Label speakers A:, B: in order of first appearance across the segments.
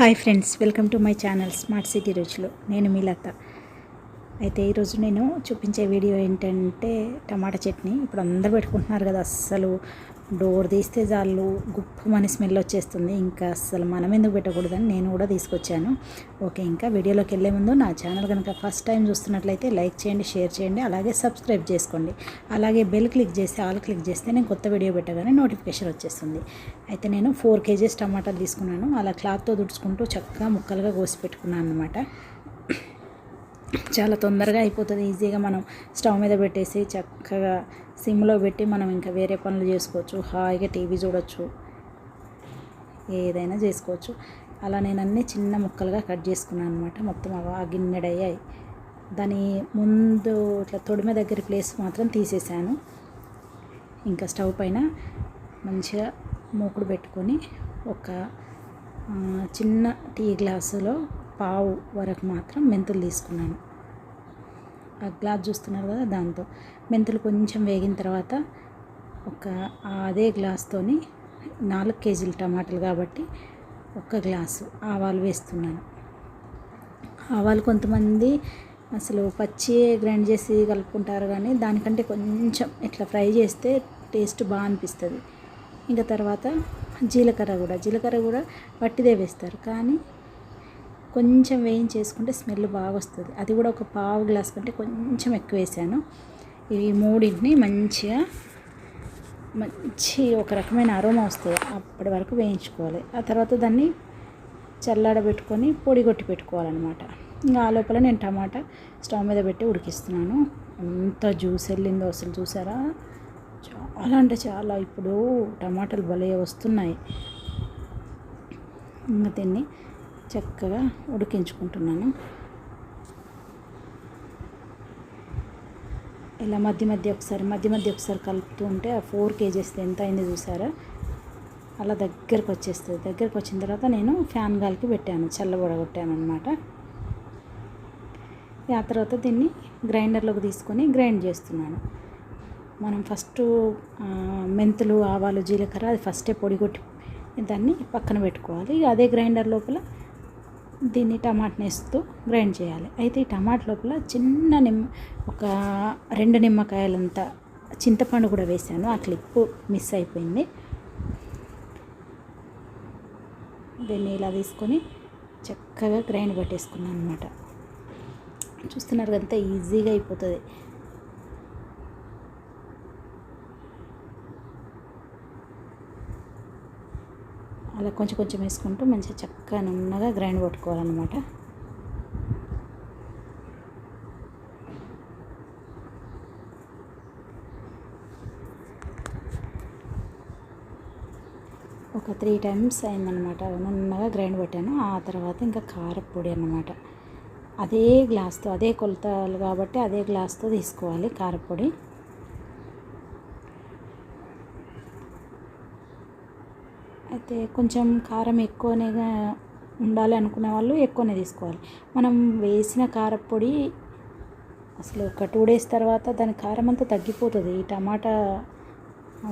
A: Hi friends welcome to my channel smart city రుచులు. నేను మీ లత. అయితే ఈరోజు నేను చూపించే వీడియో ఏంటంటే టమాటా చట్నీ. ఇప్పుడు అందరూ పెట్టుకుంటున్నారు కదా అస్సలు. డోర్ తీస్తే చాలు గుప్పు మన స్మెల్ వచ్చేస్తుంది. ఇంకా అస్సలు మనం ఎందుకు పెట్టకూడదని నేను కూడా తీసుకొచ్చాను. ఓకే ఇంకా వీడియోలోకి వెళ్ళే ముందు నా ఛానల్ కనుక ఫస్ట్ టైం చూస్తున్నట్లయితే లైక్ చేయండి షేర్ చేయండి అలాగే సబ్స్క్రైబ్ చేసుకోండి. అలాగే బెల్ క్లిక్ చేసి ఆల్ క్లిక్ చేస్తే నేను కొత్త వీడియో పెట్టగానే నోటిఫికేషన్ వచ్చేస్తుంది. అయితే నేను ఫోర్ కేజీస్ టమాటాలు తీసుకున్నాను. అలా క్లాత్తో తుడుచుకుంటూ చక్కగా ముక్కలుగా కోసి పెట్టుకున్నాను అనమాట చాలా తొందరగా అయిపోతుంది ఈజీగా మనం స్టవ్ మీద పెట్టేసి చక్కగా సిమ్లో పెట్టి మనం ఇంకా వేరే పనులు చేసుకోవచ్చు. హాయిగా టీవీ చూడొచ్చు. ఏదైనా చేసుకోవచ్చు. అలా నేను అన్నీ చిన్న ముక్కలుగా కట్ చేసుకున్నాను అనమాట మొత్తం అవి ఆ గిన్నెడయ్యాయి దాని ముందు ఇట్లా తొడిమ దగ్గర ప్లేస్ మాత్రం తీసేసాను ఇంకా స్టవ్ పైన మంచిగా మూకుడు పెట్టుకొని ఒక చిన్న టీ గ్లాసులో పావు వరకు మాత్రం మెంతులు తీసుకున్నాను. ఆ గ్లాస్ చూస్తున్నారు కదా దాంతో. మెంతులు కొంచెం వేగిన తర్వాత ఒక అదే గ్లాస్తోని నాలుగు కేజీలు టమాటాలు కాబట్టి ఒక గ్లాసు ఆవాలు వేస్తున్నాను. ఆవాలు కొంతమంది అసలు పచ్చి గ్రైండ్ చేసి కలుపుకుంటారు కానీ దానికంటే కొంచెం ఇట్లా ఫ్రై చేస్తే టేస్ట్ బాగా అనిపిస్తుంది. ఇంకా తర్వాత జీలకర్ర కూడా. జీలకర్ర కూడా వట్టిదే వేస్తారు. కానీ కొంచెం వేయించేసుకుంటే స్మెల్ బాగా వస్తుంది అది కూడా ఒక పావు గ్లాస్ కంటే కొంచెం ఎక్కువ వేసాను. ఈ మూడింటిని మంచిగా మంచి ఒక రకమైన అరోమా వస్తుంది. అప్పటి వరకు వేయించుకోవాలి. ఆ తర్వాత దాన్ని చల్లాడబెట్టుకొని పొడి కొట్టి పెట్టుకోవాలన్నమాట. ఇంకా ఆ లోపల నేను టమాటా స్టవ్ మీద పెట్టి ఉడికిస్తున్నాను. ఎంత జ్యూస్ వెళ్ళిందో అసలు చూసారా? చాలా అంటే చాలా. ఇప్పుడు టమాటాలు భలే వస్తున్నాయి. ఇంకా దీన్ని చక్కగా ఉడికించుకుంటున్నాను. ఇలా మధ్య మధ్య ఒకసారి మధ్య మధ్య ఒకసారి కలుపుతూ ఉంటే ఆ ఫోర్ కేజీస్ ఎంత అయింది చూసారా? అలా దగ్గరకు వచ్చేస్తుంది. దగ్గరకు వచ్చిన తర్వాత నేను ఫ్యాన్ గాలికి పెట్టాను చల్లబడగొట్టాను అనమాట ఆ తర్వాత దీన్ని గ్రైండర్లోకి తీసుకొని గ్రైండ్ చేస్తున్నాను. మనం ఫస్ట్ మెంతులు ఆవాలు జీలకర్ర అది ఫస్టే పొడి కొట్టి దాన్ని పక్కన పెట్టుకోవాలి. అదే గ్రైండర్ లోపల దీన్ని టమాటాని వేస్తూ గ్రైండ్ చేయాలి. అయితే ఈ టమాట లోపల చిన్న నిమ్మ ఒక రెండు నిమ్మకాయలంత చింతపండు కూడా వేసాను. ఆ క్లిప్ మిస్ అయిపోయింది. దీన్ని ఇలా తీసుకొని చక్కగా గ్రైండ్ పట్టేసుకున్నాను అనమాట చూస్తున్నారు కదా ఈజీగా అయిపోతుంది. అలా కొంచెం కొంచెం వేసుకుంటూ మంచిగా చక్కగా నున్నగా గ్రైండ్ పట్టుకోవాలన్నమాట ఒక త్రీ టైమ్స్ అయిందనమాట నున్నగా గ్రైండ్ పట్టాను ఆ తర్వాత ఇంకా కారపొడి అన్నమాట. అదే గ్లాస్తో అదే కొలతలు కాబట్టి అదే గ్లాస్తో తీసుకోవాలి కారపొడి అయితే కొంచెం కారం ఎక్కువనే ఉండాలి అనుకునే వాళ్ళు ఎక్కువనే తీసుకోవాలి. మనం వేసిన కారపొడి అసలు ఒక టూ డేస్ తర్వాత దాని కారం అంతా తగ్గిపోతుంది. ఈ టమాటా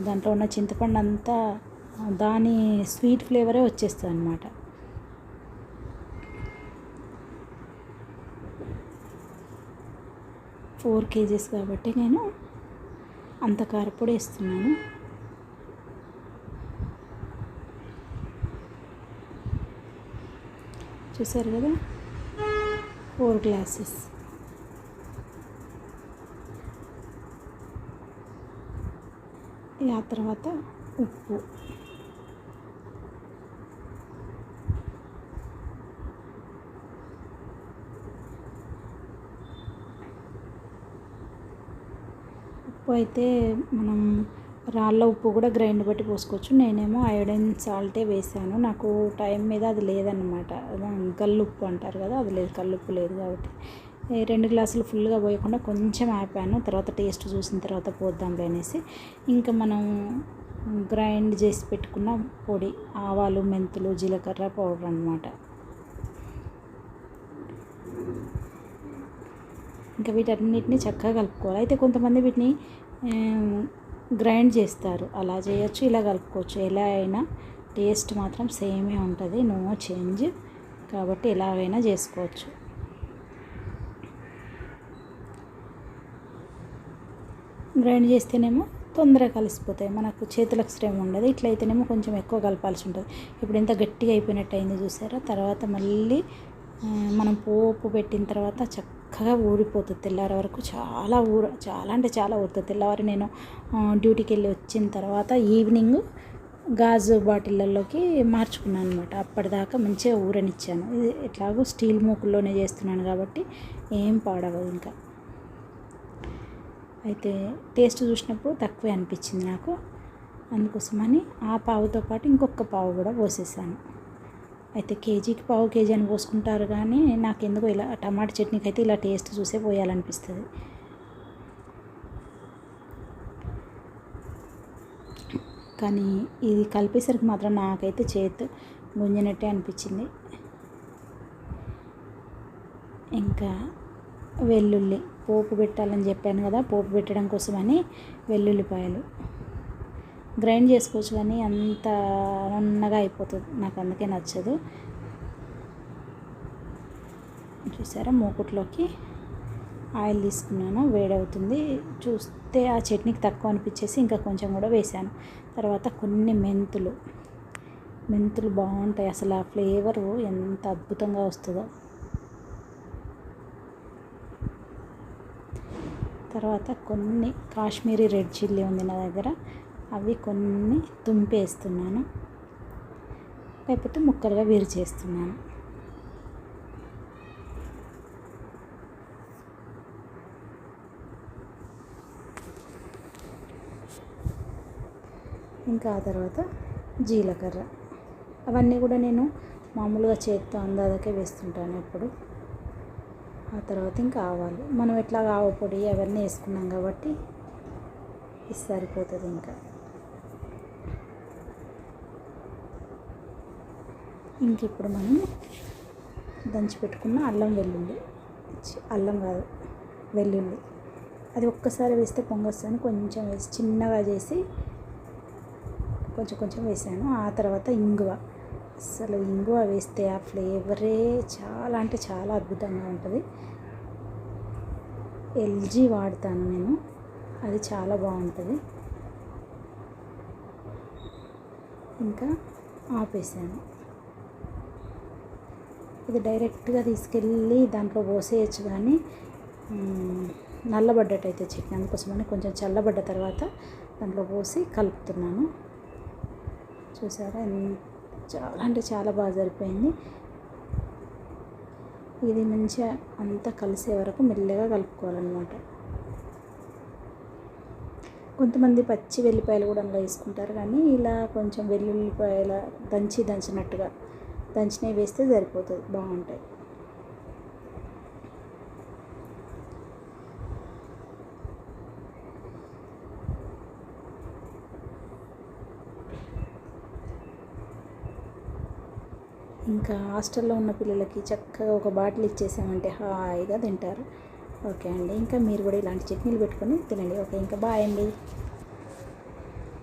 A: దాంట్లో ఉన్న చింతపండు అంతా దాని స్వీట్ ఫ్లేవరే వచ్చేస్తుంది అనమాట ఫోర్ కేజీస్ కాబట్టి నేను అంత కారపొడి వేస్తున్నాను. చూసారు కదా? ఫోర్ గ్లాసెస్ ఆ తర్వాత ఉప్పు. ఉప్పు అయితే మనం రాళ్ళ ఉప్పు కూడా గ్రైండ్ బట్టి పోసుకోవచ్చు. నేనేమో అయోడిన్ సాల్టే వేసాను. నాకు టైం మీద అది లేదన్నమాట. అదే గల్లుప్పు అంటారు కదా అది లేదు కల్లుప్పు లేదు కాబట్టి. రెండు గ్లాసులు ఫుల్గా పోయకుండా కొంచెం ఆపాను. తర్వాత టేస్ట్ చూసిన తర్వాత పోద్దాంలే అనేసి. ఇంకా మనం గ్రైండ్ చేసి పెట్టుకున్న పొడి ఆవాలు మెంతులు జీలకర్ర పౌడర్ అనమాట ఇంకా వీటన్నిటిని చక్కగా కలుపుకోవాలి. అయితే కొంతమంది వీటిని గ్రైండ్ చేస్తారు. అలా చేయొచ్చు ఇలా కలుపుకోవచ్చు. ఎలా అయినా టేస్ట్ మాత్రం సేమే ఉంటుంది. No change. కాబట్టి ఎలాగైనా చేసుకోవచ్చు. గ్రైండ్ చేస్తేనేమో తొందరగా కలిసిపోతాయి. మనకు చేతులకు శ్రమ ఉండదు. ఇట్లయితేనేమో కొంచెం ఎక్కువ కలపాల్సి ఉంటుంది. ఇప్పుడు ఎంత గట్టిగా అయిపోయినట్టు అయింది చూసారా? తర్వాత మళ్ళీ మనం పోపు పెట్టిన తర్వాత చక్క చక్కగా ఊరిపోతుంది తెల్లారి వరకు చాలా ఊర చాలా అంటే చాలా ఊరుతుంది. తెల్లవారి నేను డ్యూటీకి వెళ్ళి వచ్చిన తర్వాత ఈవినింగ్ గాజు బాటిళ్ళల్లోకి మార్చుకున్నాను అనమాట అప్పటిదాకా మంచిగా ఊరనిచ్చాను. ఇది ఎట్లాగో స్టీల్ మూకుల్లోనే చేస్తున్నాను కాబట్టి ఏం పాడవదు ఇంకా. అయితే టేస్ట్ చూసినప్పుడు తక్కువే అనిపించింది నాకు. అందుకోసమని ఆ పావుతో పాటు ఇంకొక పావు కూడా పోసేసాను. అయితే కేజీకి పావు కేజీ అని పోసుకుంటారు కానీ నాకు ఎందుకో ఇలా టమాటా చట్నీకి అయితే ఇలా టేస్ట్ చూసే పోయాలనిపిస్తుంది. కానీ ఇది కలిపేసరికి మాత్రం నాకైతే చేతు గుంజినట్టే అనిపించింది. ఇంకా వెల్లుల్లి పోపు పెట్టాలని చెప్పాను కదా పోపు పెట్టడం కోసమని వెల్లుల్లిపాయలు. గ్రైండ్ చేసుకోవచ్చు కానీ అంత నున్నగా అయిపోతుంది. నాకు అందుకే నచ్చదు. చూసారా? మూకుట్లోకి ఆయిల్ తీసుకున్నాను. వేడవుతుంది. చూస్తే ఆ చట్నీకి తక్కువ అనిపించేసి ఇంకా కొంచెం కూడా వేసాను. తర్వాత కొన్ని మెంతులు. మెంతులు బాగుంటాయి. అసలు ఆ ఫ్లేవరు ఎంత అద్భుతంగా వస్తుందో. తర్వాత కొన్ని కాశ్మీరీ రెడ్ చిల్లీ ఉంది నా దగ్గర. అవి కొన్ని తుంపేస్తున్నాను. లేకపోతే ముక్కలుగా విరిచేస్తున్నాను ఇంకా ఆ తర్వాత జీలకర్ర. అవన్నీ కూడా నేను మామూలుగా చేత్తో అందాదకే వేస్తుంటాను ఎప్పుడు. ఆ తర్వాత ఇంకా ఆవాలు. మనం ఎట్లా ఆవ పొడి అవన్నీ వేసుకున్నాం కాబట్టి ఇది సరిపోతుంది ఇంకా. ఇంక ఇప్పుడు మనం దంచి పెట్టుకున్న అల్లం వెల్లుల్లి. అల్లం కాదు వెల్లుల్లి. అది ఒక్కసారి వేస్తే పొంగొస్తాను. కొంచెం వేసి చిన్నగా చేసి కొంచెం కొంచెం వేసాను. ఆ తర్వాత ఇంగువ. అసలు ఇంగువ వేస్తే ఆ ఫ్లేవరే చాలా అంటే చాలా అద్భుతంగా ఉంటుంది. ఎల్జీ వాడతాను నేను. అది చాలా బాగుంటుంది. ఇంకా ఆపేసాను. ఇది డైరెక్ట్గా తీసుకెళ్ళి దాంట్లో పోసేయచ్చు కానీ మ్, నల్లబడ్డట్టయితే చట్నీ అందుకోసమని కొంచెం చల్లబడ్డ తర్వాత దాంట్లో పోసి కలుపుతున్నాను. చూసారా ఎంత- చాలా అంటే చాలా బాగా సరిపోయింది. ఇది మంచిగా అంతా కలిసే వరకు మెల్లగా కలుపుకోవాలన్నమాట. కొంతమంది పచ్చి వెల్లిపాయలు కూడా అందులో వేసుకుంటారు కానీ ఇలా కొంచెం వెల్లుల్లిపాయల దంచి దంచినట్టుగా దంచినవి వేస్తే సరిపోతుంది బాగుంటాయి. ఇంకా హాస్టల్లో ఉన్న పిల్లలకి చక్కగా ఒక బాటిల్ ఇచ్చేసామంటే హాయిగా తింటారు. ఓకే అండి ఇంకా మీరు కూడా ఇలాంటి చట్నీలు పెట్టుకొని తినండి. ఓకే ఇంకా బాయ్ అండి.